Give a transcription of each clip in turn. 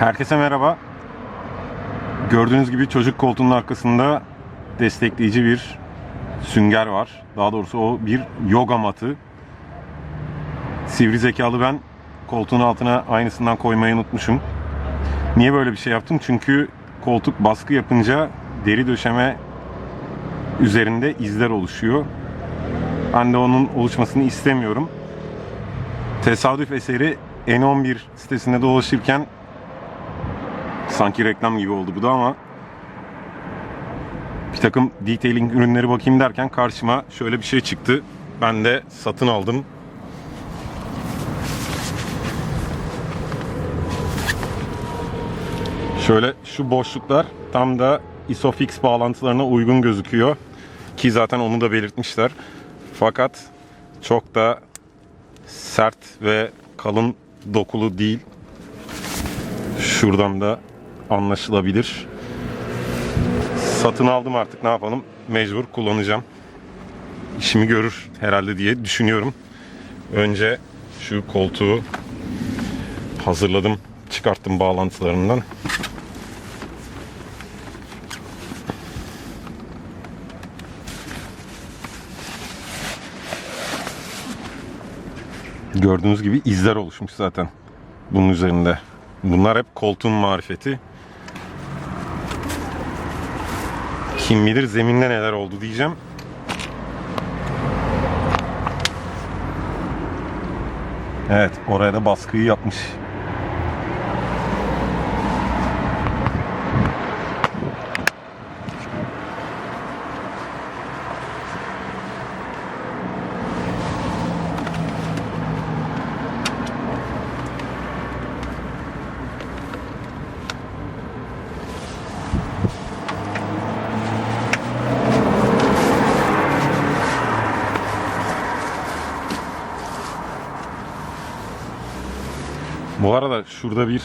Herkese merhaba. Gördüğünüz gibi çocuk koltuğunun arkasında destekleyici bir sünger var. Daha doğrusu o bir yoga matı. Sivri zekalı ben koltuğun altına aynısından koymayı unutmuşum. Niye böyle bir şey yaptım? Çünkü koltuk baskı yapınca deri döşeme üzerinde izler oluşuyor. Ben de onun oluşmasını istemiyorum. Tesadüf eseri N11 sitesinde dolaşırken sanki reklam gibi oldu bu da ama bir takım detailing ürünleri bakayım derken karşıma şöyle bir şey çıktı. Ben de satın aldım. Şöyle şu boşluklar tam da Isofix bağlantılarına uygun gözüküyor. Ki zaten onu da belirtmişler. Fakat çok da sert ve kalın dokulu değil. Şuradan da anlaşılabilir. Satın aldım artık ne yapalım? Mecbur kullanacağım. İşimi görür herhalde diye düşünüyorum. Önce şu koltuğu hazırladım. Çıkarttım bağlantılarından. Gördüğünüz gibi izler oluşmuş zaten bunun üzerinde. Bunlar hep koltuğun marifeti. Kim bilir zeminde neler oldu diyeceğim. Evet, oraya da baskıyı yapmış. Bu arada şurada bir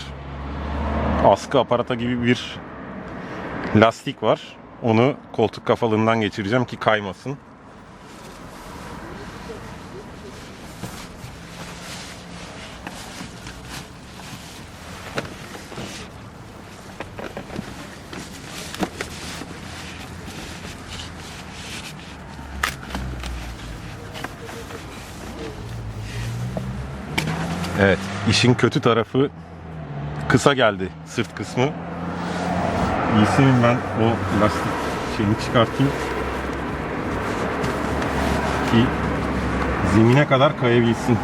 askı aparata gibi bir lastik var. Onu koltuk kafalığından geçireceğim ki kaymasın. Evet, işin kötü tarafı kısa geldi sırt kısmı. İyisi mi ben o lastik şeyini çıkartayım ki zemine kadar kayabilsin.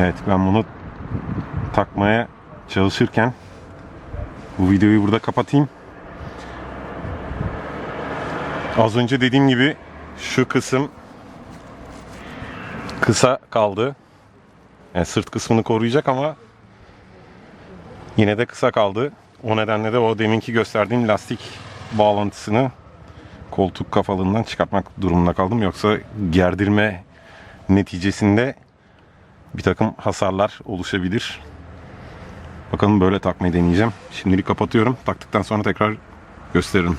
Evet ben bunu takmaya çalışırken bu videoyu burada kapatayım. Az önce dediğim gibi şu kısım kısa kaldı. Yani sırt kısmını koruyacak ama yine de kısa kaldı. O nedenle de o deminki gösterdiğim lastik bağlantısını koltuk kafalığından çıkartmak durumunda kaldım. Yoksa gerdirme neticesinde bir takım hasarlar oluşabilir. Bakalım böyle takmayı deneyeceğim. Şimdilik kapatıyorum. Taktıktan sonra tekrar gösteririm.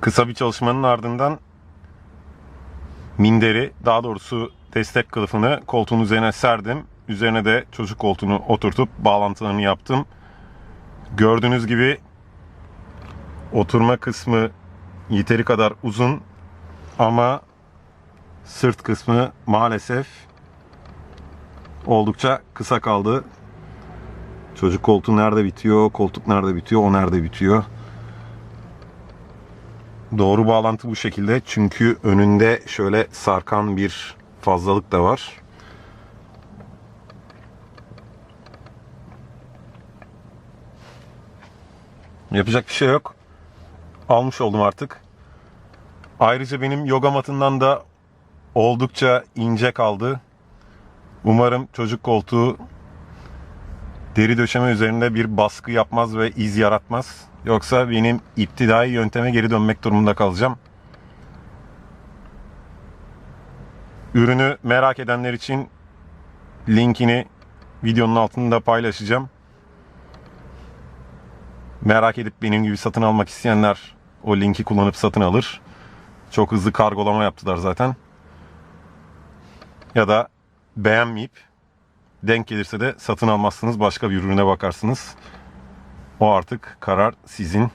Kısa bir çalışmanın ardından minderi, daha doğrusu destek kılıfını koltuğun üzerine serdim. Üzerine de çocuk koltuğunu oturtup bağlantılarını yaptım. Gördüğünüz gibi oturma kısmı yeteri kadar uzun ama sırt kısmı maalesef oldukça kısa kaldı. Çocuk koltuğu nerede bitiyor, koltuk nerede bitiyor, o nerede bitiyor. Doğru bağlantı bu şekilde çünkü önünde şöyle sarkan bir fazlalık da var. Yapacak bir şey yok. Almış oldum artık. Ayrıca benim yoga matından da oldukça ince kaldı. Umarım çocuk koltuğu deri döşeme üzerinde bir baskı yapmaz ve iz yaratmaz. Yoksa benim iptidai yönteme geri dönmek durumunda kalacağım. Ürünü merak edenler için linkini videonun altında paylaşacağım. Merak edip benim gibi satın almak isteyenler o linki kullanıp satın alır. Çok hızlı kargolama yaptılar zaten. Ya da beğenmeyip denk gelirse de satın almazsınız. Başka bir ürüne bakarsınız. O artık karar sizin.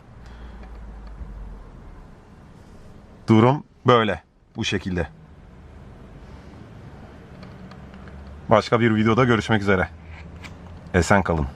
Durum böyle. Bu şekilde. Başka bir videoda görüşmek üzere. Esen kalın.